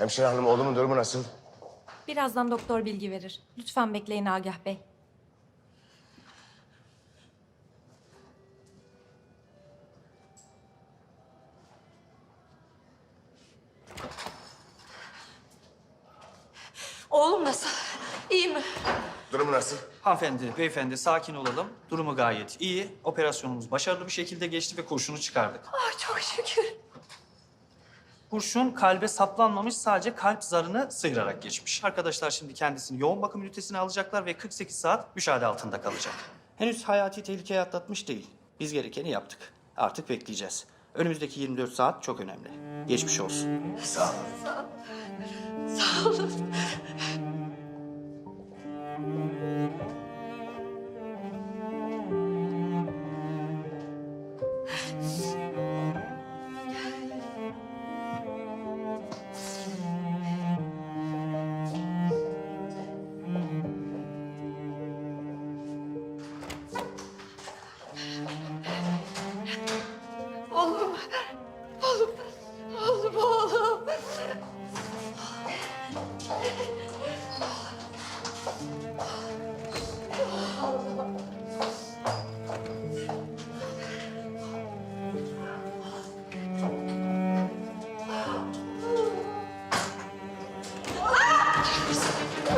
Hemşire hanım oğlumun durumu nasıl? Birazdan doktor bilgi verir. Lütfen bekleyin Agah Bey. Oğlum nasıl? İyi mi? Durumu nasıl? Hanımefendi, beyefendi sakin olalım. Durumu gayet iyi. Operasyonumuz başarılı bir şekilde geçti ve kurşunu çıkardık. Ay çok şükür. Kurşun kalbe saplanmamış, sadece kalp zarını sıyırarak geçmiş. Arkadaşlar şimdi kendisini yoğun bakım ünitesine alacaklar ve 48 saat müşahede altında kalacak. Henüz hayati tehlikeye atlatmış değil. Biz gerekeni yaptık. Artık bekleyeceğiz. Önümüzdeki 24 saat çok önemli. Geçmiş olsun. Sağ ol. Sağ olun. Oğlum,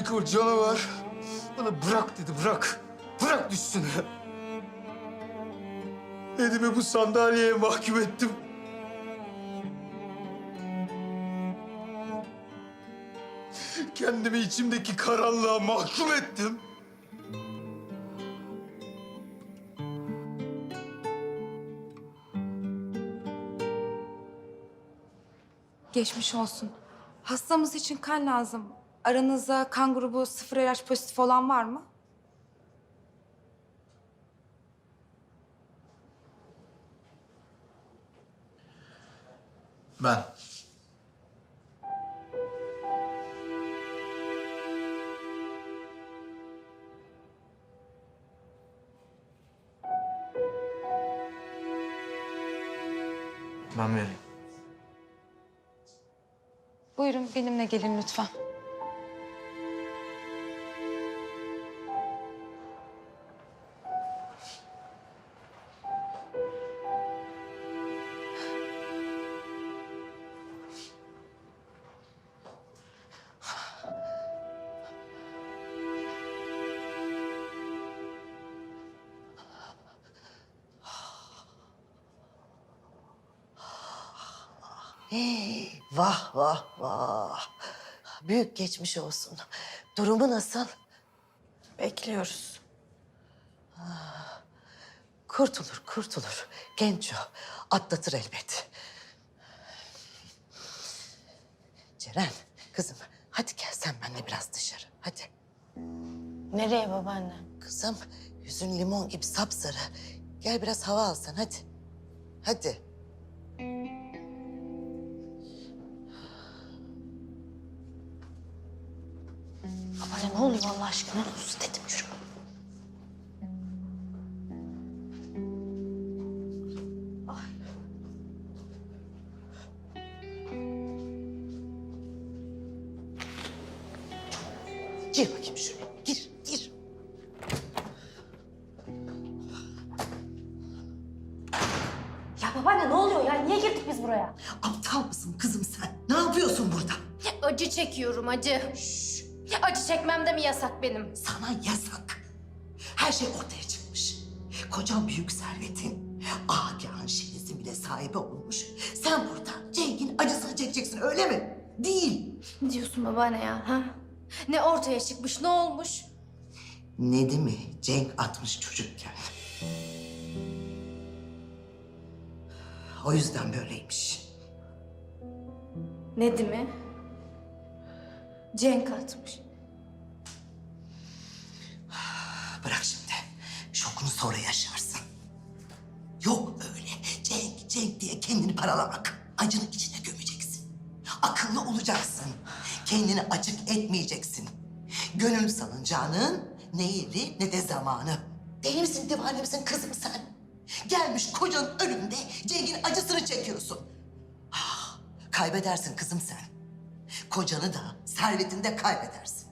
İçimdeki o canavar bana bırak dedi, bırak. Bırak düşsün. Edimi bu sandalyeye mahkum ettim. Kendimi içimdeki karanlığa mahkum ettim. Geçmiş olsun. Hastamız için kan lazım. Aranızda kan grubu sıfır RH pozitif olan var mı? Ben. Ben vereyim. Buyurun benimle gelin lütfen. Hey, vah vah vah. Büyük geçmiş olsun. Durumu nasıl? Bekliyoruz. Kurtulur, kurtulur. Genç o. Atlatır elbet. Ceren, kızım hadi gel sen benimle biraz dışarı. Hadi. Nereye babaanne? Kızım, yüzün limon gibi sapsarı. Gel biraz hava alsan hadi. Hadi. Babaanne ne oluyor Allah aşkına? Sus dedim yürü. Gir bakayım şuraya. Gir, gir. Ya babaanne ne oluyor ya? Niye girdik biz buraya? Aptal mısın kızım sen? Ne yapıyorsun burada? Acı çekiyorum acı. Acı çekmem de mi yasak benim? Sana yasak. Her şey ortaya çıkmış. Kocan büyük servetin. Agah'ın şehisi bile sahibi olmuş. Sen burada Cenk'in acısını çek edeceksin öyle mi? Değil. Ne diyorsun babaanne ya? Ha? Ne ortaya çıkmış, ne olmuş? Nedim'i Cenk atmış çocukken. O yüzden böyleymiş. Nedim'i Cenk atmış. Bırak şimdi. Şokunu sonra yaşarsın. Yok öyle Cenk Cenk diye kendini paralamak. Acını içine gömeceksin. Akıllı olacaksın. Kendini açık etmeyeceksin. Gönül salıncağının ne yeri ne de zamanı. Deli misin divane misin kızım sen? Gelmiş kocanın önünde Cenk'in acısını çekiyorsun. Ah, kaybedersin kızım sen. Kocanı da servetini de kaybedersin.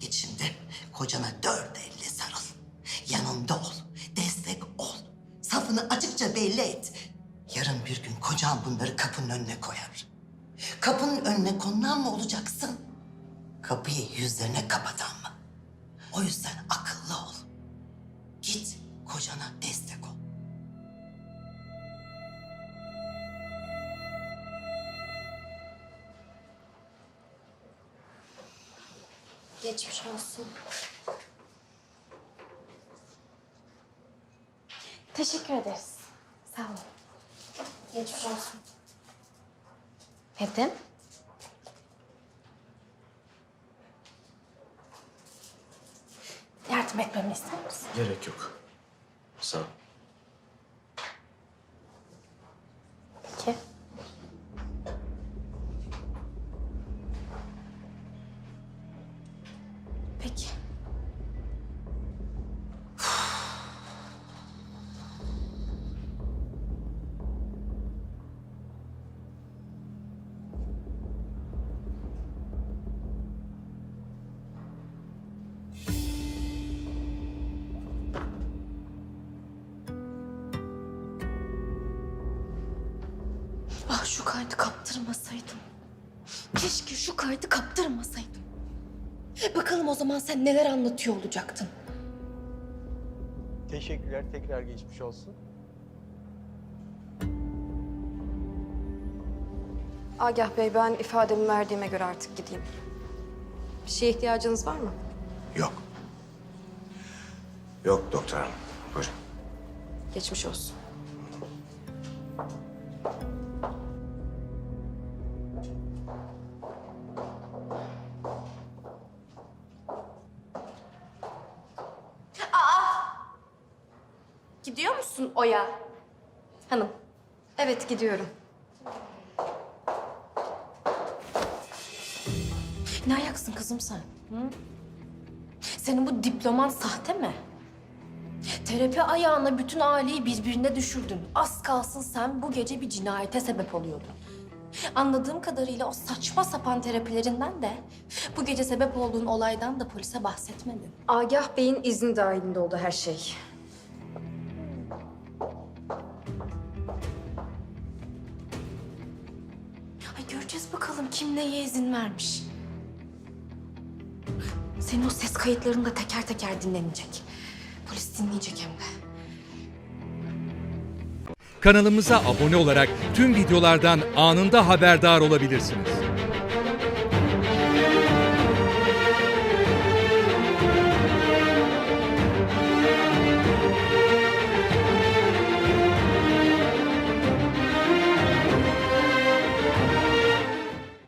Git şimdi kocana dört elle sarıl. Yanında ol, destek ol. Safını açıkça belli et. Yarın bir gün kocan bunları kapının önüne koyar. Kapının önüne konulan mı olacaksın? Kapıyı yüzlerine kapatan mı? O yüzden akıllı ol. Git kocana destek ol. Geçmiş olsun. Teşekkür ederiz. Sağ olun. Geçmiş olsun. Nedim? Yardım etmemi ister misin? Gerek yok. Sağ ol. Şu kaydı kaptırmasaydım. Keşke şu kaydı kaptırmasaydım. Bakalım o zaman sen neler anlatıyor olacaktın. Teşekkürler. Tekrar geçmiş olsun. Agah Bey ben ifademi verdiğime göre artık gideyim. Bir şeye ihtiyacınız var mı? Yok. Yok doktor hanım. Buyurun. Geçmiş olsun. Gidiyor musun Oya? Hanım. Evet gidiyorum. Ne ayaksın kızım sen? Hı? Senin bu diploman sahte mi? Terapi ayağına bütün aileyi birbirine düşürdün. Az kalsın sen bu gece bir cinayete sebep oluyordun. Anladığım kadarıyla o saçma sapan terapilerinden de bu gece sebep olduğun olaydan da polise bahsetmedin. Agah Bey'in izni dahilinde oldu her şey. Ay göreceğiz bakalım kim neye izin vermiş. Senin o ses kayıtların da teker teker dinlenecek. Polis dinleyecek hem de. Kanalımıza abone olarak tüm videolardan anında haberdar olabilirsiniz.